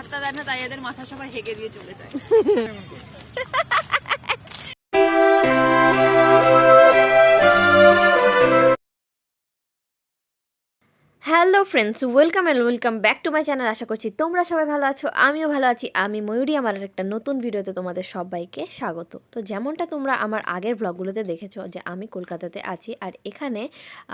পাত্তা দেয় না তাই এদের মাথা সবাই হেগে দিয়ে চলে যায়। Hello friends, welcome and welcome back to my channel. আশা করছি তোমরা সবাই ভালো আছো, আমিও ভালো আছি। আমি ময়ূরী, আমার একটা নতুন ভিডিওতে তোমাদের সবাইকে স্বাগত। তো যেমনটা তোমরা আমার আগের ব্লগগুলোতে দেখেছ যে আমি কলকাতাতে আছি, আর এখানে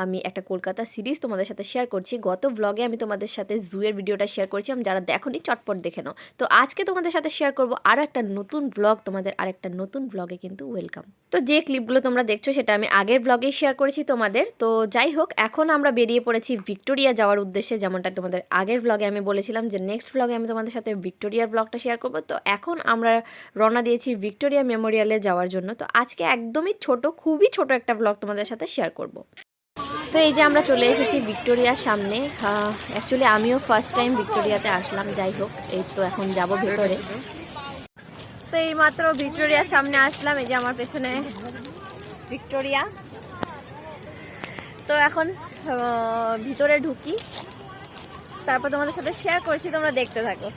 আমি একটা কলকাতা সিরিজ তোমাদের সাথে শেয়ার করছি। গত ব্লগে আমি তোমাদের সাথে জুয়ের ভিডিওটা শেয়ার করছি আমি যারা দেখোনি চটপট দেখে নাও। তো আজকে তোমাদের সাথে শেয়ার করব আরও একটা নতুন ব্লগ তোমাদের আর একটা নতুন ব্লগে কিন্তু ওয়েলকাম তো যে ক্লিপগুলো তোমরা দেখছ সেটা আমি আগের ব্লগেই শেয়ার করেছি তোমাদের। তো যাই হোক, এখন আমরা বেরিয়ে পড়েছি ভিক্টোরিয়া যাওয়ার উদ্দেশ্যে যেমনটা তোমাদের আগের ব্লগে আমি বলেছিলাম যে নেক্সট ব্লগে আমি তোমাদের সাথে ভিক্টোরিয়ার ব্লগটা শেয়ার করব। তো এখন আমরা রওনা দিয়েছি ভিক্টোরিয়া মেমোরিয়ালে যাওয়ার জন্য। তো আজকে একদমই ছোট, খুবই ছোট একটা ব্লগ তোমাদের সাথে শেয়ার করব। তো এই যে আমরা চলে এসেছি ভিক্টোরিয়ার সামনে। অ্যাকচুয়ালি আমিও ফার্স্ট টাইম ভিক্টোরিয়াতে আসলাম, যাই হোক, এই তো এখন যাব ভেতরে। তো এই মাত্র ভিক্টোরিয়ার সামনে আসলাম, এই যে আমার পেছনে ভিক্টোরিয়া। তো এখন ভিতরে ঢুকি। তারপর তোমাদের সাথে শেয়ার করছি, তোমরা দেখতে থাকো।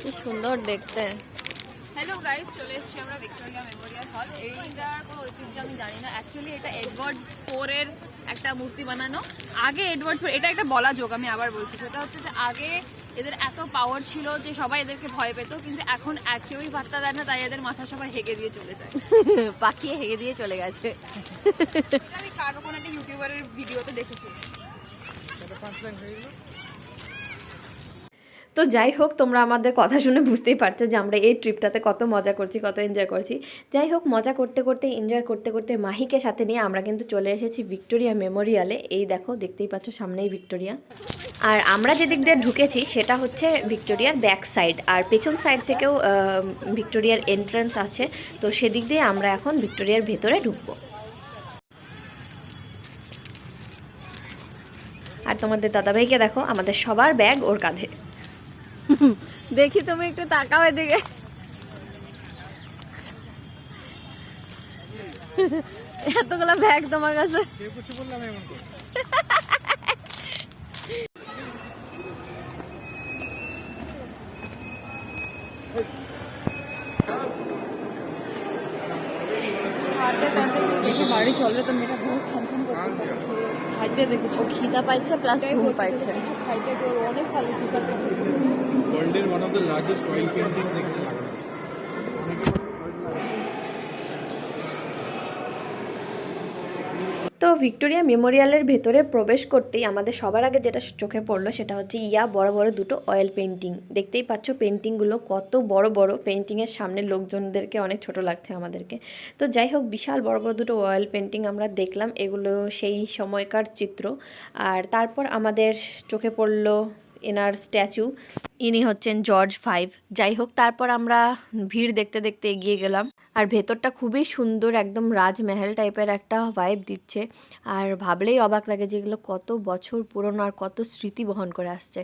কি সুন্দর দেখতে। হ্যালো গাইস চলে এসেছি আমরা ভিক্টোরিয়া মেমোরিয়াল হল এইটার কোনো ঐতিহ্য আমি জানি না। অ্যাকচুয়ালি এটা এডওয়ার্ড ফোরের একটা মূর্তি বানানো। আগে এডওয়ার্ড ফোর এটা একটা বলা যোগ আমি আবার বলছি। সেটা হচ্ছে যে আগে এদের এত পাওয়ার ছিল যে সবাই এদেরকে ভয় পেত কিন্তু এখন এক কেউই পাত্তা দেয় না তাই এদের মাথা সবাই হেগে দিয়ে চলে যায়। পাখিয়ে হেগে দিয়ে চলে গেছে। আমি কারও কোনো একটা ইউটিউবারের ভিডিওতে দেখেছি। তো যাই হোক, তোমরা আমাদের কথা শুনে বুঝতেই পারছ যে আমরা এই ট্রিপটাতে কত মজা করছি, কত এনজয় করছি। যাই হোক, মজা করতে করতে এনজয় করতে করতে মাহিকে সাথে নিয়ে আমরা কিন্তু চলে এসেছি ভিক্টোরিয়া মেমোরিয়ালে এই দেখো, দেখতেই পাচ্ছ সামনেই ভিক্টোরিয়া। আর আমরা যেদিক দিয়ে ঢুকেছি, সেটা হচ্ছে ভিক্টোরিয়ার ব্যাক সাইড আর পেছন সাইড থেকেও ভিক্টোরিয়ার এন্ট্রান্স আছে। তো সেদিক দিয়ে আমরা এখন ভিক্টোরিয়ার ভেতরে ঢুকবো। আর তোমাদের দাদাভাইকে দেখো, আমাদের সবার ব্যাগ ওর কাঁধে। দেখি তুমি একটু তাকাও এদিকে। এতগুলো ব্যাগ তোমার কাছে। বাড়ি চলে তো মেয়েটা বহুত খান খান করতেছে। খাইতে দেখেছি? খিদা পাইছে প্লাস ঘুম পাইছে। খাইতে অনেক সার্ভিসেস ওয়ার্ল্ডের one of the largest oil paintings এখানে লাগানো তো ভিক্টোরিয়া মেমোরিয়ালের ভেতরে প্রবেশ করতেই আমাদের সবার আগে যেটা চোখে পড়ল, সেটা হচ্ছে ইয়া বড় বড় দুটো অয়েল পেন্টিং দেখতেই পাচ্ছ পেন্টিংগুলো কত বড় বড় পেন্টিংয়ের সামনে লোকজনদেরকে অনেক ছোট লাগছে আমাদেরকে। তো যাই হোক, বিশাল বড় বড় দুটো অয়েল পেন্টিং আমরা দেখলাম, এগুলো সেই সময়কার চিত্র। আর তারপর আমাদের চোখে পড়ল এনার স্ট্যাচু ইনি হচ্ছেন জর্জ ফাইভ। যাই হোক তারপর আমরা ভিড় দেখতে দেখতে এগিয়ে গেলাম। আর ভেতরটা খুবই সুন্দর, একদম রাজমহল টাইপের একটা ভাইব দিচ্ছে। আর ভাবলেই অবাক লাগে যেগুলো কত বছর পুরনো আর কত স্মৃতি বহন করে আসছে।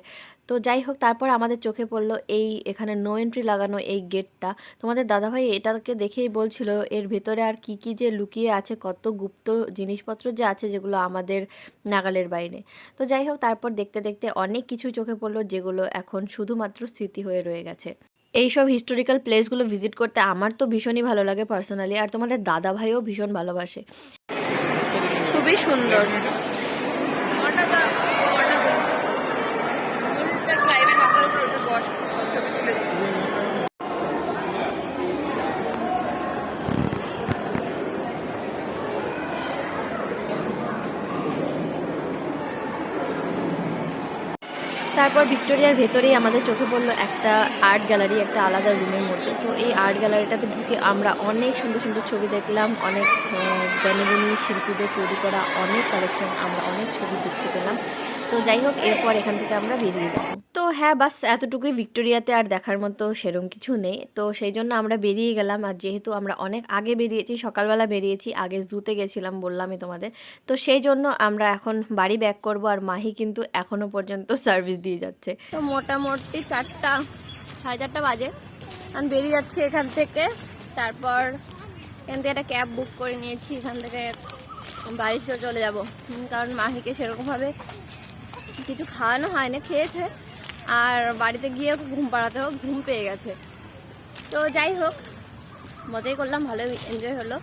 তো যাই হোক তারপর আমাদের চোখে পড়ল এই এখানে নো এন্ট্রি লাগানো এই গেটটা তোমাদের দাদাভাই এটাকে দেখেই বলছিল, এর ভেতরে আর কি কি যে লুকিয়ে আছে, কত গুপ্ত জিনিসপত্র যে আছে যেগুলো আমাদের নাগালের বাইরে। তো যাই হোক তারপর দেখতে দেখতে অনেক কিছু চোখে পড়ল যেগুলো এখন শুধুমাত্র স্মৃতি হয়ে রয়ে গেছে। এইসব হিস্টোরিক্যাল প্লেসগুলো ভিজিট করতে আমার তো ভীষণই ভালো লাগে পার্সোনালি আর তোমাদের দাদা ভাইও ভীষণ ভালোবাসে। খুবই সুন্দর। তারপর ভিক্টোরিয়ার ভেতরেই আমাদের চোখে পড়ল একটা আর্ট গ্যালারি, একটা আলাদা রুমের মধ্যে। তো এই আর্ট গ্যালারিটাতে ঢুকে আমরা অনেক সুন্দর সুন্দর ছবি দেখলাম, অনেক জ্ঞানীগুণী শিল্পীদের তৈরি করা অনেক কালেকশন আমরা অনেক ছবি দেখতে পেলাম। তো যাই হোক, এরপর এখান থেকে আমরা বেরিয়ে যাব। তো হ্যাঁ বাস এতটুকুই ভিক্টোরিয়াতে আর দেখার মতো সেরকম কিছু নেই। তো সেই জন্য আমরা বেরিয়ে গেলাম আর যেহেতু আমরা অনেক আগে বেরিয়েছি, সকালবেলা বেরিয়েছি, আগে জুতে গেছিলাম বললামই তোমাদের। তো সেই জন্য আমরা এখন বাড়ি ব্যাক করব আর মাহি কিন্তু এখনও পর্যন্ত সার্ভিস দিয়ে যাচ্ছে। তো মোটামুটি চারটা, সাড়ে চারটা বাজে। আমি বেরিয়ে যাচ্ছি এখান থেকে। তারপর এখান থেকে একটা ক্যাব বুক করে নিয়েছি। এখান থেকে বাড়িতে চলে যাব। কারণ মাহিকে সেরকমভাবে কিছু খাওয়ানো হয়নি, খেয়েছে। আর বাড়িতে গিয়ে ঘুম পাড়াতে হোক, ঘুম পেয়ে গেছে। তো যাই হোক, মজাই করলাম ভালো এনজয় হলো।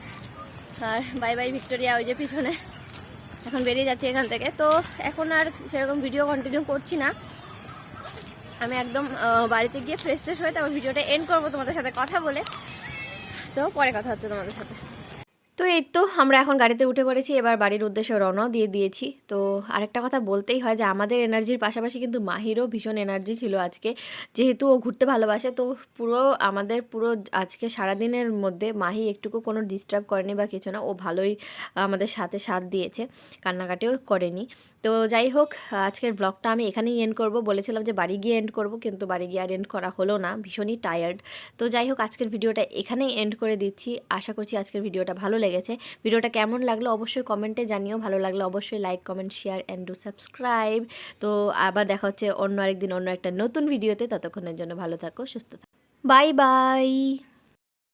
আর বাই বাই ভিক্টোরিয়া, ওই যে পিছনে। এখন বেরিয়ে যাচ্ছি এখান থেকে। তো এখন আর সেরকম ভিডিও কন্টিনিউ করছি না। আমি একদম বাড়িতে গিয়ে ফ্রেশ ট্রেশ হয়ে তারপর ভিডিওটা এন্ড করব তোমাদের সাথে কথা বলে। তো পরে কথা হচ্ছে তোমাদের সাথে। তো এই তো আমরা এখন গাড়িতে উঠে পড়েছি, এবার বাড়ির উদ্দেশ্যে রওনাও দিয়ে দিয়েছি। তো আরেকটা কথা বলতেই হয় যে আমাদের এনার্জির পাশাপাশি কিন্তু মাহিরও ভীষণ এনার্জি ছিল আজকে। যেহেতু ও ঘুরতে ভালোবাসে, তো পুরো আমাদের পুরো আজকে সারাদিনের মধ্যে মাহি একটুকু কোনো ডিস্টার্ব করেনি বা কিছু না, ও ভালোই আমাদের সাথে সাথ দিয়েছে, কান্নাকাটিও করেনি। তো যাই হোক, আজকের ব্লগটা আমি এখানেই এন্ড করব। বলেছিলাম যে বাড়ি গিয়ে এন্ড করব, কিন্তু বাড়ি গিয়ে আর এন্ড করা হলো না, ভীষণই টায়ার্ড তো যাই হোক, আজকের ভিডিওটা এখানেই এন্ড করে দিচ্ছি। আশা করছি আজকের ভিডিওটা ভালো লেগেছে। ভিডিওটা কেমন লাগল অবশ্যই কমেন্টে জানিও। ভালো লাগল অবশ্যই like comment share and do subscribe তো আবার দেখা হচ্ছে অন্য আরেকদিন অন্য একটা নতুন ভিডিওতে ততক্ষণের জন্য ভালো থাকো, সুস্থ থাকো। Bye bye